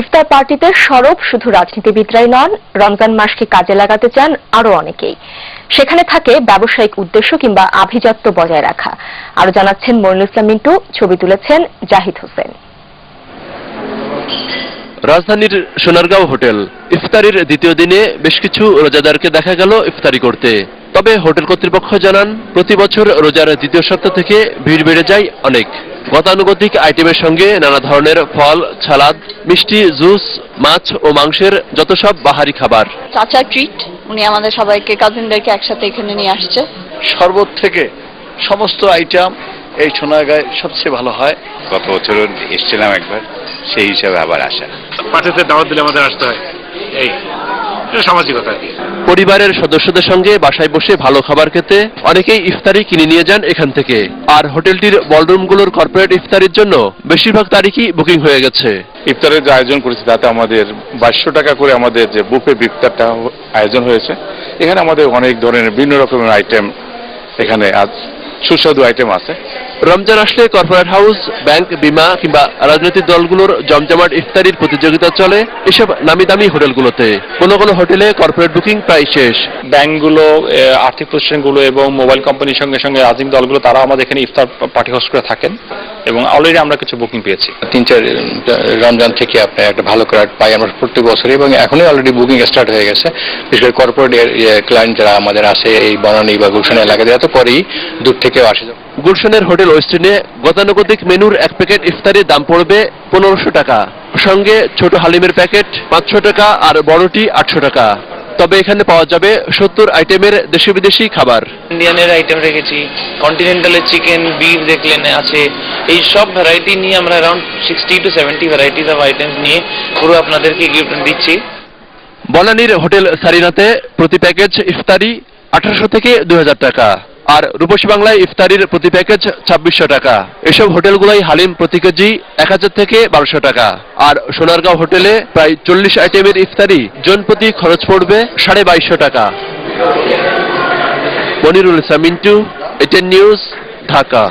ইফতার পার্টিতে সরব শুধু রাজনীতিবিদরাই নন, রমজান মাসকে কাজে লাগাতে চান আরও অনেকেই। সেখানে থাকে ব্যবসায়িক উদ্দেশ্য কিংবা আভিজাত্য বজায় রাখা। আরও জানাচ্ছেন মইনুল ইসলাম মিন্টু, ছবি তুলেছেন জাহিদ হোসেন। রাজধানীর সোনারগাঁও হোটেল, ইফতারির দ্বিতীয় দিনে বেশ কিছু রোজাদারকে দেখা গেল ইফতারি করতে। তবে হোটেল কর্তৃপক্ষ জানান, প্রতি বছর রোজার দ্বিতীয় সপ্তাহ থেকে ভিড় বেড়ে যায় অনেক। গতানুগতিক আইটেমের সঙ্গে নানা ধরনের ফল ছালাদ মিষ্টি জুস মাছ ও মাংসের যত সব বাহারি খাবার। চাচা ট্রিট উনি আমাদের সবাইকে কাজিনদেরকে একসাথে এখানে নিয়ে আসছে। শরবত থেকে সমস্ত আইটেম এই সোনাগায় সবচেয়ে ভালো হয়। গত বছরও এসেছিলাম একবার সেই হিসাবে আবার আসা। পার্টিতে দাওয়াত দিলে আমাদের আসতে হয়। এই সামাজিকতা আর কি পরিবারের সদস্যদের সঙ্গে বাসায় বসে ভালো খাবার খেতে অনেকেই ইফতারি কিনে নিয়ে যান এখান থেকে। আর হোটেলটির বলরুমগুলোর কর্পোরেট ইফতারির জন্য বেশিরভাগ তারিখই বুকিং হয়ে গেছে। ইফতারের যে আয়োজন করেছি, তাতে আমাদের বাইশশো টাকা করে আমাদের যে বুফে ইফতারটা আয়োজন হয়েছে। এখানে আমাদের অনেক ধরনের, বিভিন্ন রকমের আইটেম এখানে আজ সুস্বাদু আইটেম আছে। রমজান আসলে কর্পোরেট হাউস ব্যাংক বিমা কিংবা রাজনৈতিক দলগুলোর জমজমাট ইফতারির প্রতিযোগিতা চলে এসব নামি দামি হোটেলগুলোতে। কোনো কোনো হোটেলে কর্পোরেট বুকিং প্রায় শেষ। ব্যাংকগুলো আর্থিক প্রতিষ্ঠানগুলো এবং মোবাইল কোম্পানির সঙ্গে সঙ্গে রাজনৈতিক দলগুলো তারা আমাদের এখানে ইফতার পার্টি হোস্ট করে থাকেন। এবং অলরেডি আমরা কিছু বুকিং পেয়েছি। তিন, চার রমজান থেকে আপনার একটা ভালো ক্রাউড পাই আমরা প্রত্যেক বছরই এবং এখনই অলরেডি বুকিং স্টার্ট হয়ে গেছে। বিশেষ করে কর্পোরেট ক্লায়েন্ট যারা আমাদের আছে এই বনানী বা গুলশান এলাকাতে এত পরেই দূর থেকেও আসে। গুলশানের হোটেল ওয়েস্টিনে গতানুগতিক মেনুর এক প্যাকেট ইফতারির দাম পড়বে পনেরোশো টাকা। সঙ্গে ছোট হালিমের প্যাকেট পাঁচশো টাকা আর বড়টি আটশো টাকা। তবে এখানে পাওয়া যাবে সত্তর আইটেমের দেশি বিদেশি খাবার। ইন্ডিয়ানের আইটেম রেখেছি কন্টিনেন্টালের চিকেন বিফ দেখলেন আছে এই সব ভ্যারাইটি নিয়ে আমরা around sixty to seventy varieties of item নিয়ে পুরো আপনাদেরকে গিফট দিচ্ছি। বনানীর হোটেল সারিনাতে প্রতি প্যাকেজ ইফতারি আঠারোশো থেকে দুই হাজার টাকা। আর রূপসী বাংলায় ইফতারির প্রতি প্যাকেজ ছাব্বিশশো টাকা। এসব হোটেলগুলোই হালিম প্রতি কেজি এক হাজার থেকে বারোশো টাকা। আর সোনারগাঁও হোটেলে প্রায় চল্লিশ আইটেমের ইফতারি জন প্রতি খরচ পড়বে সাড়ে বাইশশো টাকা। মনিরুল ইসলাম মিন্টু এটেন নিউজ, ঢাকা।